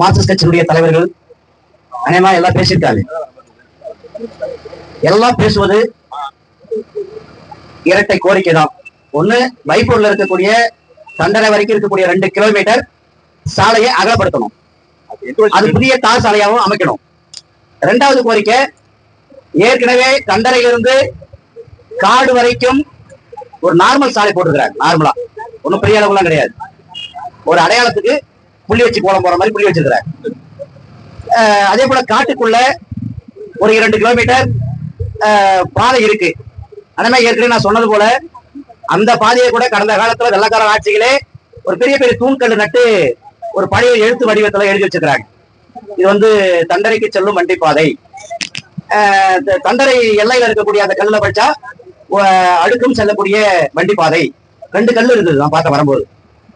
Marxist கட்சியினுடைய தலைவர்கள் அநேகமா எல்லாம் பேசியிருக்காங்க. எல்லாம் பேசுவது இரட்டை கோரிக்கை தான் ஒண்ணு வைப்பூர்ல இருக்கக்கூடிய தண்டனை வரைக்கும் இருக்கக்கூடிய ரெண்டு கிலோமீட்டர் சாலையை அகலப்படுத்தணும். அது புதிய தார் சாலையாகவும் அமைக்கணும். இரண்டாவது கோரிக்கை ஏற்கனவே தண்டனையிலிருந்து காடு வரைக்கும் ஒரு நார்மல் சாலை போட்டிருக்கிறாங்க நார்மலா ஒன்றும் பெரிய அளவுலாம் கிடையாது. ஒரு அடையாளத்துக்கு புள்ளி வச்சு கோலம் போற மாதிரி புள்ளி வச்சிருக்கிறார் அஹ் அதே போல காட்டுக்குள்ள ஒரு இரண்டு கிலோமீட்டர் பாதை இருக்கு. அதனால ஏற்கனவே நான் சொன்னது போல அந்த பாதையை கூட கடந்த காலத்துல வெள்ளக்கார ஆட்சிகளே ஒரு பெரிய பெரிய தூண்கல் நட்டு ஒரு பழைய எழுத்து வடிவத்துல எழுதி வச்சிருக்கிறாங்க. இது வந்து தண்டரைக்கு செல்லும் வண்டி பாதை. தண்டரை எல்லையில இருக்கக்கூடிய அந்த கல்லுல படிச்சா அடுக்கும் செல்லக்கூடிய வண்டி பாதை. ரெண்டு கல் இருந்தது நான் பார்த்த வரும்போது.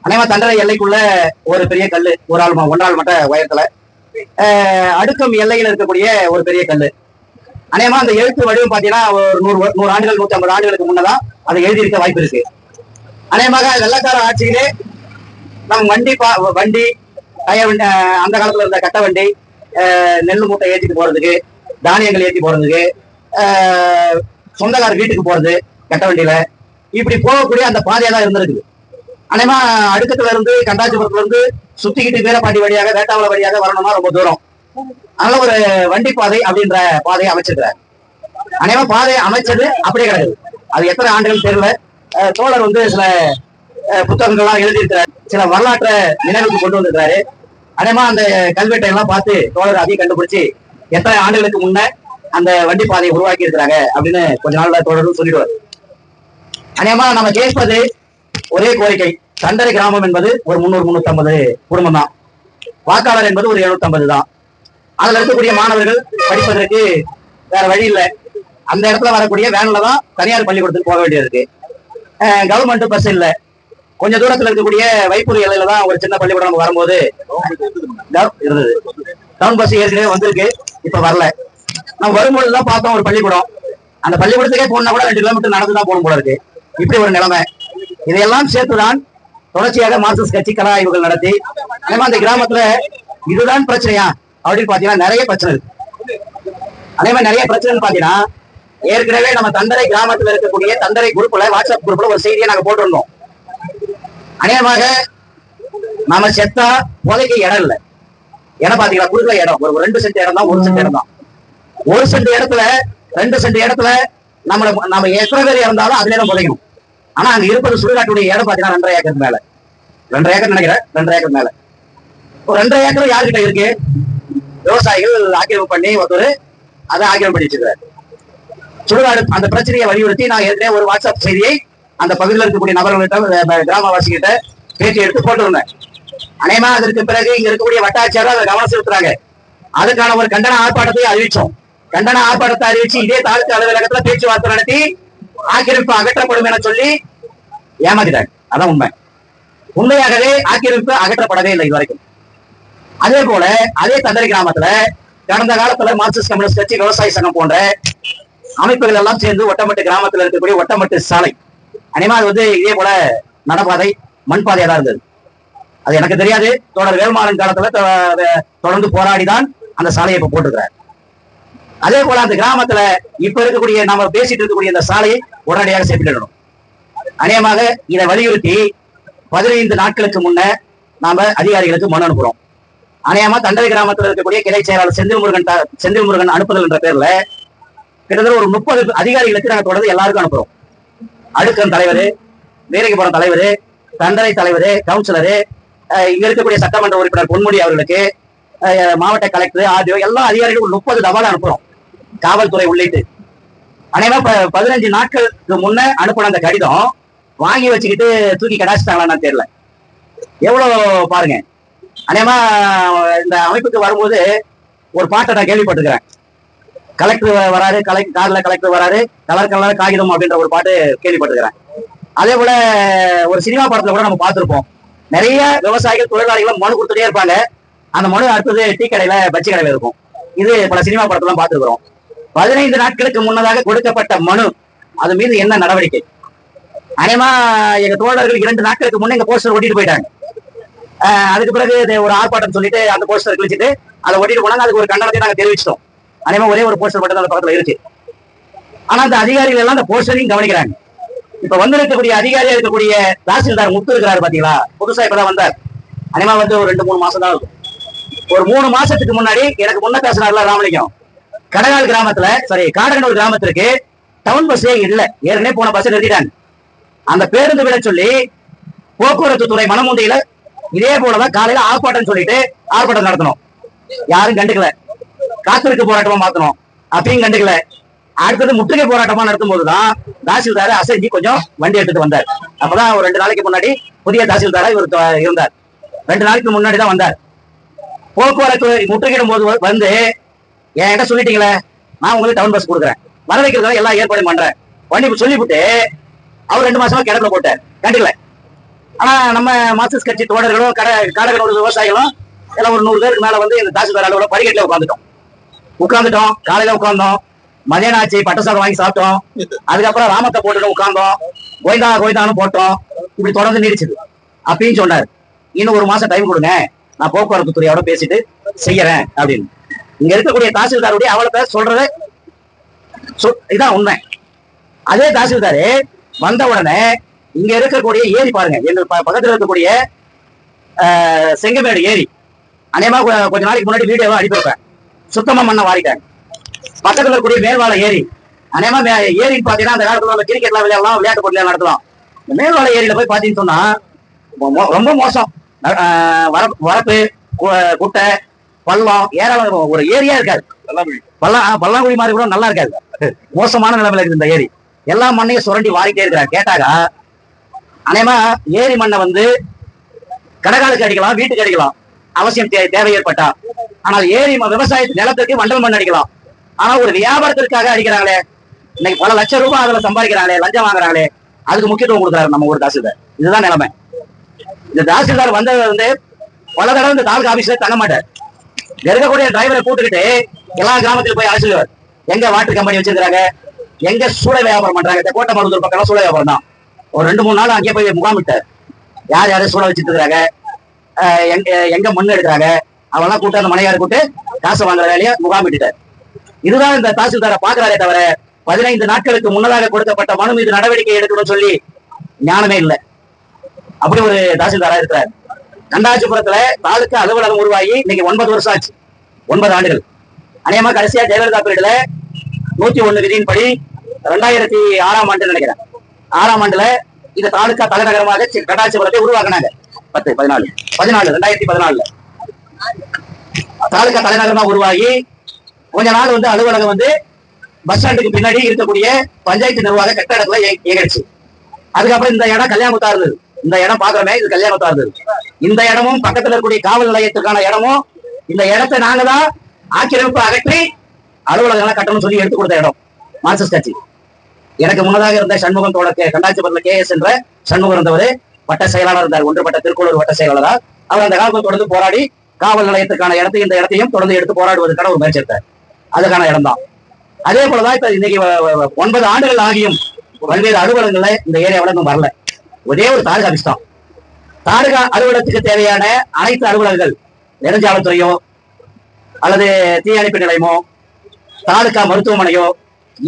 அனைவா தண்டரை எல்லைக்குள்ள ஒரு பெரிய கல் ஒரு ஆள் ம- ஒன்றாள் மட்ட உயரத்துல. அடுக்கம் அடுக்கும் எல்லையில இருக்கக்கூடிய ஒரு பெரிய கல் அநேகமா அந்த எழுத்து வடிவம் பாத்தீங்கன்னா ஒரு நூறு நூறு ஆண்டுகள் நூத்தி ஐம்பது ஆண்டுகளுக்கு முன்னதான் அதை எழுதியிருக்க வாய்ப்பு இருக்கு. அநேகமாக வெள்ளக்கார ஆட்சியிலே நம்ம வண்டி பா வண்டி கய வண்டி அந்த காலத்துல இருந்த கட்ட வண்டி நெல் மூட்டை ஏற்றிட்டு போறதுக்கு தானியங்கள் ஏற்றி போறதுக்கு சொந்தக்கார வீட்டுக்கு போறது கட்ட வண்டியில. இப்படி போகக்கூடிய அந்த பாதையா தான் இருந்திருக்குது அனைமா அடுக்கத்துல இருந்து கண்டாச்சிபுரத்துல இருந்து சுத்திக்கிட்டு வீரப்பாண்டி வழியாக வேட்டாவள வழியாக வரணும்னா ரொம்ப தூரம். அதனால ஒரு வண்டி பாதை அப்படின்ற பாதையை அமைச்சிருக்கிறார். அநேகமா பாதையை அமைச்சது அப்படியே கிடையாது அது எத்தனை ஆண்டுகள் தெரியல. தோழர் வந்து சில அஹ், புத்தகங்கள்லாம் எழுதியிருக்கிறார். சில வரலாற்றை நினைவுக்கு கொண்டு வந்திருக்கிறாரு. அநேகமா அந்த கல்வெட்டை எல்லாம் பார்த்து தோழர் அதையும் கண்டுபிடிச்சு எத்தனை ஆண்டுகளுக்கு முன்ன அந்த வண்டி பாதையை உருவாக்கி இருக்கிறாங்க அப்படின்னு கொஞ்ச நாள்ல தோழரும் சொல்லிடுவார். அநேகமா நம்ம பேசுவது ஒரே கோரிக்கை சண்டரை கிராமம் என்பது ஒரு முன்னூறு முன்னூத்தி ஐம்பது குடும்பம் தான் வாக்காளர் என்பது ஒரு எழுநூத்தி ஐம்பது தான். அதுல இருக்கக்கூடிய மாணவர்கள் படிப்பதற்கு வேற வழி இல்லை. அந்த இடத்துல வரக்கூடிய வேன்ல தான் தனியார் பள்ளிக்கூடத்துக்கு போக வேண்டியது இருக்கு கவர்மெண்ட் பஸ் இல்லை. கொஞ்ச தூரத்துல இருக்கக்கூடிய வைப்பூர் எல்லையில தான் ஒரு சின்ன பள்ளிக்கூடம் நம்ம வரும்போது இருந்தது. டவுன் பஸ் ஏற்கனவே வந்திருக்கு இப்ப வரல. நம்ம வரும்போது தான் பார்த்தோம் ஒரு பள்ளிக்கூடம். அந்த பள்ளிக்கூடத்துக்கே போனா கூட ரெண்டு கிலோமீட்டர் நடந்து தான் போகணும் போல இருக்கு. இப்படி ஒரு நிலைமை. இதையெல்லாம் சேர்த்துதான் தொடர்ச்சியாக மார்க்சிஸ்ட் கட்சி கலா ஆய்வுகள் நடத்தி அதே அந்த கிராமத்துல இதுதான் பிரச்சனையா அப்படின்னு பாத்தீங்கன்னா நிறைய பிரச்சனை இருக்கு. அதே மாதிரி நிறைய பிரச்சனை பாத்தீங்கன்னா ஏற்கனவே நம்ம தந்தரை கிராமத்துல இருக்கக்கூடிய தண்டரை குரூப்ல வாட்ஸ்அப் குரூப்ல ஒரு செய்தியை நாங்க போட்டிருந்தோம். அநேகமாக நாம செத்தா புதைக்க இடம் இல்ல. இடம் பாத்தீங்களா? குறுக்கல இடம். ஒரு ரெண்டு சென்ட் இடம் தான் ஒரு சென்ட் இடம் தான் ஒரு சென்ட் இடத்துல ரெண்டு சென்ட் இடத்துல நம்மள நம்ம எத்தனை பேர் இறந்தாலும் அதுல தான் புதைக்கணும். ஆனா அங்க இருப்பது சுடுகாட்டுடைய இடம் பாத்தீங்கன்னா ரெண்டரை ஏக்கர் மேல. ரெண்டரை ஏக்கர் நினைக்கிறேன். ரெண்டரை ஏக்கர் மேல. ஒரு ரெண்டரை ஏக்கர் யாருக்கிட்ட இருக்கு? விவசாயிகள் ஆக்கிரமிப்பு பண்ணி ஒருத்தர் அதை ஆக்கிரமிப்பு பண்ணி வச்சிருக்காரு சுடுகாடு அந்த பிரச்சனையை வலியுறுத்தி நான் ஏற்கனவே ஒரு வாட்ஸ்அப் செய்தியை அந்த பகுதியில் இருக்கக்கூடிய நபர்கள்கிட்ட கிராமவாசிகிட்ட பேட்டி எடுத்து போட்டிருந்தேன். அநேகமா அதற்கு பிறகு இங்க இருக்கக்கூடிய வட்டாட்சியர் அதை கவனம் செலுத்துறாங்க. அதுக்கான ஒரு கண்டன ஆர்ப்பாட்டத்தை அறிவிச்சோம். கண்டன ஆர்ப்பாட்டத்தை அறிவிச்சு இதே தாலுகா அலுவலகத்துல பேச்சுவார்த்தை நடத்தி ஆக்கிரமிப்பு அகற்றப்படும் என சொல்லி ஏமாத்திட்டாங்க. அதான் உண்மை. உண்மையாகவே ஆக்கிரமிப்பு அகற்றப்படவே இல்லை இதுவரைக்கும். அதே போல அதே தந்தரை கிராமத்துல கடந்த காலத்துல மார்க்சிஸ்ட் கம்யூனிஸ்ட் கட்சி விவசாய சங்கம் போன்ற அமைப்புகள் எல்லாம் சேர்ந்து ஒட்டமட்டு கிராமத்துல இருக்கக்கூடிய ஒட்டமட்டு சாலை. அனிமா அது வந்து இதே போல நடப்பாதை மண்பாதையா தான் இருந்தது. அது எனக்கு தெரியாது. தொடர் வேல்மாறன் காலத்துல தொடர்ந்து போராடிதான் அந்த சாலையை இப்ப போட்டிருக்கிறார். அதே போல அந்த கிராமத்துல இப்ப இருக்கக்கூடிய நம்ம பேசிட்டு இருக்கக்கூடிய இந்த சாலையை உடனடியாக செப்பிடணும் அநேகமாக இதை வலியுறுத்தி பதினைந்து நாட்களுக்கு முன்ன நாம அதிகாரிகளுக்கு மனு அனுப்புறோம். அநேகமா தண்டரை கிராமத்தில் இருக்கக்கூடிய கிளை செயலாளர் செந்தில் முருகன் செந்தில் முருகன் அனுப்புதல் என்ற பேர்ல கிட்டத்தட்ட ஒரு முப்பது அதிகாரிகளுக்கு நாங்கள் தொடர்ந்து எல்லாருக்கும் அனுப்புறோம். அடுக்கன் தலைவர் வீரகிபுரம் தலைவர் தண்டரை தலைவர் கவுன்சிலரு இங்க இருக்கக்கூடிய சட்டமன்ற உறுப்பினர் பொன்முடி அவர்களுக்கு மாவட்ட கலெக்டர் ஆர்டிஓ எல்லா அதிகாரிகளுக்கும் முப்பது தபால் அனுப்புறோம். காவல்துறை உள்ளிட்டு. அனைவரும் ப- பதினஞ்சு நாட்களுக்கு முன்ன அனுப்பின அந்த கடிதம் வாங்கி வச்சுக்கிட்டு தூக்கி கடாச்சிட்டாங்களான்னு தெரியல. எவ்வளவு பாருங்க. அநேகமா இந்த அமைப்புக்கு வரும்போது ஒரு பாட்டை நான் கேள்விப்பட்டிருக்கிறேன். கலெக்டர் வராரு கலெக்டர் கார்ல கலெக்டர் வராரு கலர் கலர் காகிதம் அப்படின்ற ஒரு பாட்டு கேள்விப்பட்டிருக்கிறேன். அதே போல ஒரு சினிமா படத்துல கூட நம்ம பார்த்திருப்போம். நிறைய விவசாயிகள் தொழிலாளிகள் மனு கொடுத்துட்டே இருப்பாங்க. அந்த மனு அடுத்தது டீ கடையில பஜ்ஜி கடையில இருக்கும். இது பல சினிமா படத்துல பார்த்திருக்கிறோம். பதினைந்து நாட்களுக்கு முன்னதாக கொடுக்கப்பட்ட மனு. அது மீது என்ன நடவடிக்கை? அநேகமா எங்க தோழர்கள் இரண்டு நாட்களுக்கு முன்ன எங்க போஸ்டர் ஒட்டிட்டு போயிட்டாங்க. ஆஹ் அதுக்கு பிறகு ஒரு ஆர்ப்பாட்டம் சொல்லிட்டு அந்த போஸ்டர் கிழிச்சிட்டு அதை ஒட்டிட்டு போனாங்க. அதுக்கு ஒரு கண்டனத்தை நாங்க தெரிவிச்சிட்டோம். அதே ஒரே ஒரு போஸ்டர் மட்டும் தான் அந்த பக்கத்துல இருக்கு. ஆனா அந்த அதிகாரிகள் எல்லாம் அந்த போஸ்டரையும் கவனிக்கிறாங்க. இப்ப வந்திருக்கக்கூடிய அதிகாரியா இருக்கக்கூடிய தாசில்தார் முத்து இருக்கிறாரு பாத்தீங்களா? புதுசா இப்பதான் வந்தார். அதே வந்து ஒரு ரெண்டு மூணு மாசம் தான் இருக்கும் ஒரு மூணு மாசத்துக்கு முன்னாடி எனக்கு முன்ன பேசினார்ல ராமலிங்கம். கடகால் கிராமத்துல சாரி காடகனூர் கிராமத்திற்கு டவுன் பஸ்ஸே இல்ல. ஏற்கனவே போன பஸ் நிறுத்திட்டாங்க. அந்த பேருந்து விட சொல்லி போக்குவரத்து துறை மனமுந்தையில இதே போலதான் காலையில ஆர்ப்பாட்டம் சொல்லிட்டு ஆர்ப்பாட்டம் நடத்தணும். யாரும் கண்டுக்கல. காத்திருக்கு போராட்டமா மாத்தணும். அப்பயும் கண்டுக்கல. அடுத்தது முற்றுகை போராட்டமா நடத்தும் போதுதான் தாசில்தார் அசைஞ்சு கொஞ்சம் வண்டி எடுத்துட்டு வந்தார். அப்பதான் ஒரு ரெண்டு நாளைக்கு முன்னாடி புதிய தாசில்தாரா இவர் இருந்தார். ரெண்டு நாளைக்கு முன்னாடி தான் வந்தார். போக்குவரத்து முற்றுகையிடும் போது வந்து என்கிட்ட சொல்லிட்டீங்களே? நான் உங்களுக்கு டவுன் பஸ் கொடுக்குறேன். வர வைக்கிறதுக்காக எல்லா ஏற்பாடும் பண்றேன். வண்டி சொல்லிவிட்டு அவர் ரெண்டு மாசமா கிடப்பில் போட்டார். கண்டுக்கல. ஆனா நம்ம மார்க்சிஸ்ட் கட்சி தோழர்களும் கடை காடகனோட விவசாயிகளும் எல்லாம் ஒரு நூறு பேருக்கு மேல வந்து இந்த தாசில்தார் அலுவலக படிக்கட்டில உட்காந்துட்டோம் உட்காந்துட்டோம் காலையில உட்கார்ந்தோம். மதியானம் ஆச்சு பட்ட சாதம் வாங்கி சாப்பிட்டோம். அதுக்கப்புறம் ராமத்தை போட்டுட்டு உட்கார்ந்தோம். கோய்தா கோய்தான்னு போட்டோம். இப்படி தொடர்ந்து நீடிச்சது. அப்படின்னு சொன்னார் இன்னும் ஒரு மாசம் டைம் கொடுங்க. நான் போக்குவரத்து துறையோட பேசிட்டு செய்யறேன் அப்படின்னு. இங்க இருக்கக்கூடிய தாசில்தாருடைய அவளத்தை சொல்றத இதான் உண்மை. அதே தாசில்தாரு வந்த உடனே இங்க இருக்கக்கூடிய ஏரி பாருங்க. எங்கள் ப- பக்கத்துல இருக்கக்கூடிய செங்கமேடு ஏரி. அநேகமா கொஞ்ச நாளைக்கு முன்னாடி வீடியோவா அனுப்பி சுத்தமா மண்ணை வாரிட்டாங்க பக்கத்துல இருக்கக்கூடிய மேல்வாழ ஏரி. அநேகமா ஏரின்னு பாத்தீங்கன்னா அந்த காலத்துல நம்ம கிரிக்கெட்லாம் விளையாடலாம் விளையாட்டு போட்டிலாம் நடத்தலாம். இந்த மேல்வாழ ஏரியில போய் பாத்தீங்கன்னு சொன்னா மோ- ரொம்ப மோசம். வரப்பு வரப்பு கு- குட்டை பள்ளம் ஏராளம் ஒரு ஏரியா இருக்காது. பள்ளம் ஆ, பல்லாங்குழி மாதிரி கூட நல்லா இருக்காது. மோசமான நிலைமையில இருக்குது இந்த ஏரி. எல்லா மண்ணையும் சுரண்டி வாரிட்டே இருக்கிறாங்க. கேட்டாக்கா அநேகமா ஏரி மண்ணை வந்து கடகாலுக்கு அடிக்கலாம் வீட்டுக்கு அடிக்கலாம். அவசியம் தே- தேவை ஏற்பட்டா. ஆனால் ஏரி ம- விவசாய நிலத்துக்கு வண்டல் மண் அடிக்கலாம். ஆனா ஒரு வியாபாரத்திற்காக அடிக்கிறாங்களே. இன்னைக்கு பல லட்சம் ரூபாய் அதுல சம்பாதிக்கிறாங்களே லஞ்சம் வாங்குறாங்களே. அதுக்கு முக்கியத்துவம் கொடுக்குறாரு நம்ம ஊர் தாசில்தார். இதுதான் நிலைமை. இந்த தாசில்தார் வந்தது வந்து பல தடவை இந்த தாலுகா ஆபீஸ்ல தங்க மாட்டார். இருக்கக்கூடிய டிரைவரை கூட்டுக்கிட்டு எல்லா கிராமத்திலும் போய் அழைச்சிடுவார் எங்க வாட்டர் கம்பெனி வச்சிருக்காங்க எங்க சூளை வியாபாரம் பண்றாங்க? இந்த கோட்டை மருந்தூர் பக்கம் சூளை வியாபாரம் தான். ஒரு ரெண்டு மூணு நாள் அங்கேயே போய் முகாமிட்டார் யார் யாரும் சூளை வச்சுட்டு இருக்காங்க எங்க எங்க மண் எடுக்கிறாங்க? அவெல்லாம் கூட்டு அந்த மனையார் கூட்டு காசு வாங்குற வேலையை முகாமிட்டுட்டார் இதுதான் இந்த தாசில்தாரை பாக்குறாரே தவிர பதினைந்து நாட்களுக்கு முன்னதாக கொடுக்கப்பட்ட மனு மீது நடவடிக்கை எடுக்கணும்னு சொல்லி ஞானமே இல்லை. அப்படி ஒரு தாசில்தாரா இருக்கிறார். கண்டாச்சிபுரத்துல தாலுக்கா அலுவலகம் உருவாகி இன்னைக்கு ஒன்பது வருஷம் ஆச்சு. ஒன்பது ஆண்டுகள். அநேகமா கடைசியா ஜெயலலிதா பீரியட்ல நூத்தி ஒண்ணு விதியின்படி ரெண்டாயிரத்தி ஆறாம் ஆண்டு நினைக்கிறேன். ஆறாம் ஆண்டுல இந்த தாலுக்கா தலைநகரமாக சி- கண்டாச்சிபுரத்தை உருவாக்குனாங்க. பத்து பதினாலு. பதினாலு ரெண்டாயிரத்தி பதினாலுல. தாலுக்கா தலைநகரமா உருவாகி கொஞ்ச நாள் வந்து அலுவலகம் வந்து பஸ் ஸ்டாண்டுக்கு பின்னாடி இருக்கக்கூடிய பஞ்சாயத்து நிர்வாக கட்டடத்துல இய- இயங்கிடுச்சு. அதுக்கப்புறம் இந்த இடம் கல்யாணத்தா இருந்தது. இந்த இடம் பாக்குறமே இது கல்யாணத்தா இருந்தது. இந்த இடமும் பக்கத்துல இருக்கக்கூடிய காவல் நிலையத்துக்கான இடமும் இந்த இடத்தை நாங்க தான் ஆக்கிரமிப்பு அகற்றி அலுவலகங்களை கட்டணும்னு சொல்லி எடுத்து கொடுத்த இடம் மார்க்சிஸ்ட் கட்சி. எனக்கு முன்னதாக இருந்த சண்முகம் தோட கண்டாச்சிபுரத்துல கே எஸ் என்ற சண்முகம் இருந்தவர் வட்ட செயலாளர் இருந்தார் ஒன்றுபட்ட திருக்குளூர் வட்ட செயலாளரா. அவர் அந்த காலத்தில் தொடர்ந்து போராடி காவல் நிலையத்துக்கான இடத்தையும் இந்த இடத்தையும் தொடர்ந்து எடுத்து போராடுவதற்கான ஒரு முயற்சி எடுத்தார். அதுக்கான இடம் தான் அதே போலதான் இப்ப இன்னைக்கு ஒன்பது ஆண்டுகள் ஆகியும் பல்வேறு அலுவலகங்கள்ல இந்த ஏரியாவில இன்னும் வரல. ஒரே ஒரு தாலுகா ஆபீஸ் தான் தாலுகா அலுவலகத்துக்கு தேவையான அனைத்து அலுவலகங்கள் நெடுஞ்சாலைத்துறையோ அல்லது தீயணைப்பு நிலையமோ தாலுகா மருத்துவமனையோ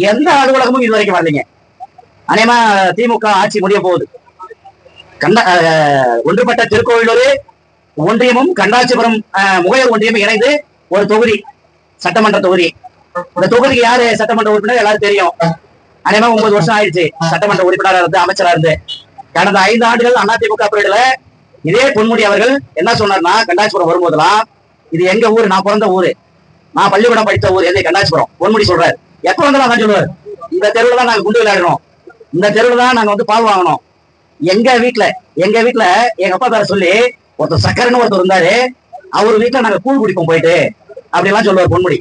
எந்த அலுவலகமும் இது வரைக்கும் வரலைங்க. அநேகமா திமுக ஆட்சி முடிய போகுது. கண்ட ஒன்றுபட்ட திருக்கோவிலூர் ஒன்றியமும் கண்டாச்சிபுரம் அஹ், ஒன்றியமும் இணைந்து ஒரு தொகுதி சட்டமன்ற தொகுதி. இந்த தொகுதிக்கு யாரு சட்டமன்ற உறுப்பினர்? எல்லாரும் தெரியும். அநேகமா ஒன்பது வருஷம் ஆயிடுச்சு. சட்டமன்ற உறுப்பினரா இருந்து அமைச்சரா இருந்து. கடந்த ஐந்து ஆண்டுகள் அதிமுக பீரியட்ல இதே பொன்முடி அவர்கள் என்ன சொன்னார்னா கண்டாச்சிபுரம் வரும்போதெல்லாம் இது எங்க ஊர்? நான் பிறந்த ஊரு. நான் பள்ளிக்கூடம் படித்த ஊர். எது கண்டாச்சிபுரம். பொன்முடி சொல்றாரு. எப்ப வந்தாலும் அதான் சொல்லுவார். இந்த தெருவில் தான் நாங்க குண்டு விளையாடணும் இந்த தெருவில் தான் நாங்க வந்து பால் வாங்கணும். எங்க வீட்டில் எங்க வீட்டில் எங்க அப்பா பேர சொல்லி ஒருத்தர் சக்கரன்னு ஒருத்தர் இருந்தாரு. அவர் வீட்டில் நாங்க கூழ் குடிப்போம் போயிட்டு. அப்படிலாம் சொல்லுவார் பொன்முடி.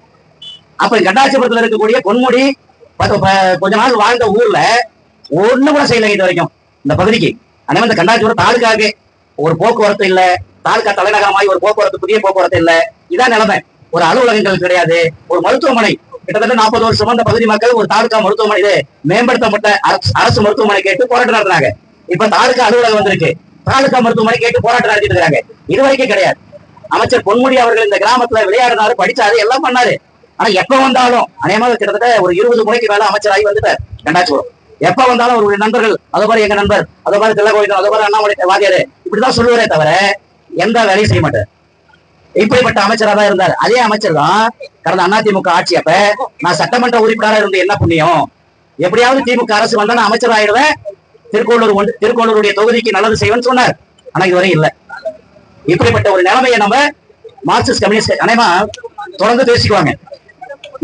அப்ப கண்டாச்சிபுரத்துல இருக்கக்கூடிய பொன்முடி ப- கொஞ்ச நாள் வாழ்ந்த ஊர்ல ஒண்ணு கூட செய்யல இது வரைக்கும். இந்த பகுதிக்கு. அதே இந்த கண்டாச்சிபுரம் தாலுக்காக்கு ஒரு போக்குவரத்து இல்ல. தாலுக்கா தலைநகரமாய் ஒரு போக்குவரத்து புதிய போக்குவரத்து இல்ல. இதான் நிலைமை. ஒரு அலுவலகங்கள் கிடையாது. ஒரு மருத்துவமனை. கிட்டத்தட்ட நாற்பது வருஷமா இந்த பகுதி மக்கள் ஒரு தாலுக்கா மருத்துவமனை இது மேம்படுத்தப்பட்ட அரசு- அரசு மருத்துவமனை கேட்டு போராட்டம் நடத்துறாங்க இப்ப தாலுக்கா அலுவலகம் வந்திருக்கு. தாலுகா மருத்துவமனை கேட்டு போராட்டம் நடத்திட்டு இருக்காங்க. இது வரைக்கும் கிடையாது. அமைச்சர் பொன்முடி அவர்கள் இந்த கிராமத்துல விளையாடினாரு படிச்சாரு எல்லாம் பண்ணாரு. ஆனா எப்ப வந்தாலும் அநேகமாக கிட்டத்தட்ட ஒரு இருபது முறைக்கு மேல அமைச்சராகி வந்துட்டார் கண்டாச்சுரம் எப்ப வந்தாலும் அவருடைய நண்பர்கள் அதை மாதிரி எங்க நண்பர் அதை மாதிரி தில்லகோவிந்தன் அதை மாதிரி அண்ணாமலை வாதியாரு இப்படிதான் சொல்லுவாரே தவிர எந்த வேலையும் செய்ய மாட்டார். இப்படிப்பட்ட அமைச்சரா தான் இருந்தார். அதே அமைச்சர் தான் கடந்த அதிமுக ஆட்சி அப்ப நான் சட்டமன்ற உறுப்பினராக இருந்து என்ன புண்ணியம்? எப்படியாவது திமுக அரசு வந்தா நான் அமைச்சர் ஆயிடுவேன். திருக்கோளூர் ஒன்று திருக்கோளூருடைய தொகுதிக்கு நல்லது செய்வேன்னு சொன்னார். ஆனா இதுவரை இல்ல. இப்படிப்பட்ட ஒரு நிலைமையை நம்ம மார்க்சிஸ்ட் கம்யூனிஸ்ட் அனைமா தொடர்ந்து பேசிக்குவாங்க.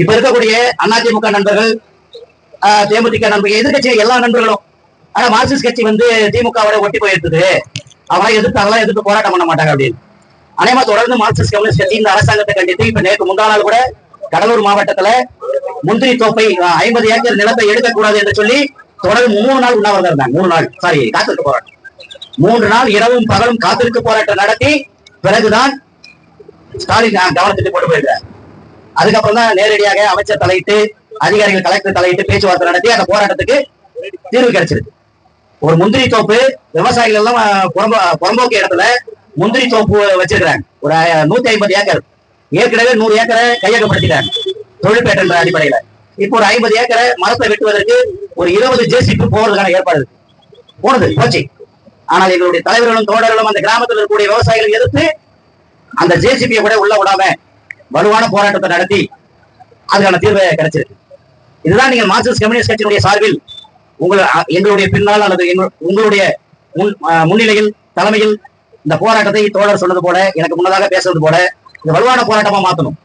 இப்ப இருக்கக்கூடிய அதிமுக நண்பர்கள் தேமுதிக நண்பர்கள் எதிர்கட்சி எல்லா நண்பர்களும் ஆனா மார்க்சிஸ்ட் கட்சி வந்து திமுகவோட ஒட்டி போயிருக்குது. அவங்கள எதிர்த்து எதிர்த்து போராட்டம் பண்ண மாட்டாங்க அப்படின்னு. அனைமா தொடர்ந்து மார்க்சிஸ்ட் கம்யூனிஸ்ட் கட்சி இந்த அரசாங்கத்தை கண்டித்து இப்ப நேற்று முந்தா நாள் கூட கடலூர் மாவட்டத்துல முந்திரி தோப்பை ஐம்பது ஏக்கர் நிலத்தை எடுக்கக்கூடாது என்று சொல்லி தொடர்ந்து மூணு நாள் உண்ணாவிரதம் இருந்தாங்க. மூணு நாள். சாரி காத்திருக்க போராட்டம். மூன்று நாள் இரவும் பகலும் காத்திருக்க போராட்டம் நடத்தி பிறகுதான் ஸ்டாலின் கவனத்துக்கு கொண்டு போயிருக்கார் அதுக்கப்புறம் தான் நேரடியாக அமைச்சர் தலையிட்டு அதிகாரிகள் கலெக்டர் தலையிட்டு பேச்சுவார்த்தை நடத்தி அந்த போராட்டத்துக்கு தீர்வு கிடைச்சிருக்கு. ஒரு முந்திரி தோப்பு விவசாயிகள் எல்லாம் புறம்போக்கு இடத்துல முந்திரி தோப்பு வச்சிருக்கிறாங்க. ஒரு நூத்தி ஐம்பது ஏக்கர். ஏற்கனவே நூறு ஏக்கரை கையகப்படுத்திட்டாங்க தொழில்பேட்டன்ற அடிப்படையில. இப்போ ஒரு ஐம்பது ஏக்கரை மரத்தை வெட்டுவதற்கு ஒரு இருபது ஜேசிபி போறதுக்கான ஏற்பாடு இருக்கு. போனது போச்சு. ஆனால் எங்களுடைய தலைவர்களும் தோழர்களும் அந்த கிராமத்தில் இருக்கக்கூடிய விவசாயிகளை எதிர்த்து அந்த ஜேசிபியை கூட உள்ள விடாம வலுவான போராட்டத்தை நடத்தி அதுக்கான தீர்வை கிடைச்சிருக்கு. இதுதான் நீங்கள் மார்க்சிஸ்ட் கம்யூனிஸ்ட் கட்சியினுடைய சார்பில் உங்கள் எங்களுடைய பின்னால் அல்லது உங்களுடைய முன் முன்னிலையில் தலைமையில் இந்த போராட்டத்தை தோழர் சொன்னது போல எனக்கு முன்னதாக பேசுறது போல இந்த வலுவான போராட்டமா மாத்தணும்.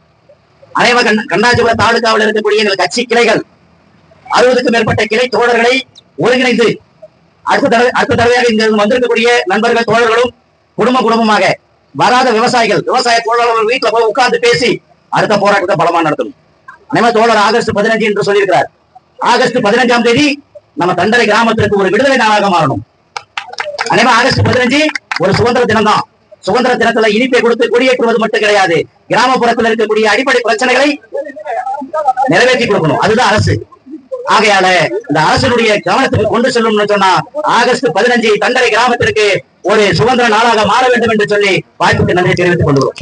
அனைவரும் கண் கண்ணாச்சிபுரம் தாலுகாவில் இருக்கக்கூடிய எங்கள் கட்சி கிளைகள் அறுபதுக்கும் மேற்பட்ட கிளை தோழர்களை ஒருங்கிணைந்து அடுத்த தடவை அடுத்த தடவையாக இங்க வந்திருக்கக்கூடிய நண்பர்கள் தோழர்களும் குடும்ப குடும்பமாக வராத விவசாயிகள் விவசாய தோழர்கள் வீட்டுல போய் உட்கார்ந்து பேசி அடுத்த போராட்டத்தை பலமா நடத்தணும். நம்ம தோழர் ஆகஸ்ட் பதினஞ்சு என்று சொல்லியிருக்கிறார். ஆகஸ்ட் பதினஞ்சாம் தேதி நம்ம தண்டரை கிராமத்திற்கு ஒரு விடுதலை நாளாக மாறணும். அனைவரும் ஆகஸ்ட் பதினஞ்சு ஒரு சுதந்திர தினம் தான் சுதந்திர தினத்துல இனிப்பை கொடுத்து குடியேற்றுவது மட்டும் கிடையாது. கிராமப்புறத்தில் இருக்கக்கூடிய அடிப்படை பிரச்சனைகளை நிறைவேற்றி கொடுக்கணும். அதுதான் அரசு. ஆகையால இந்த அரசனுடைய கவனத்துக்கு கொண்டு செல்லும்னு சொன்னா ஆகஸ்ட் பதினஞ்சு தண்டரை கிராமத்திற்கு ஒரு சுதந்திர நாளாக மாற வேண்டும் என்று சொல்லி வாய்ப்புக்கு நன்றி தெரிவித்துக் கொள்கிறோம்.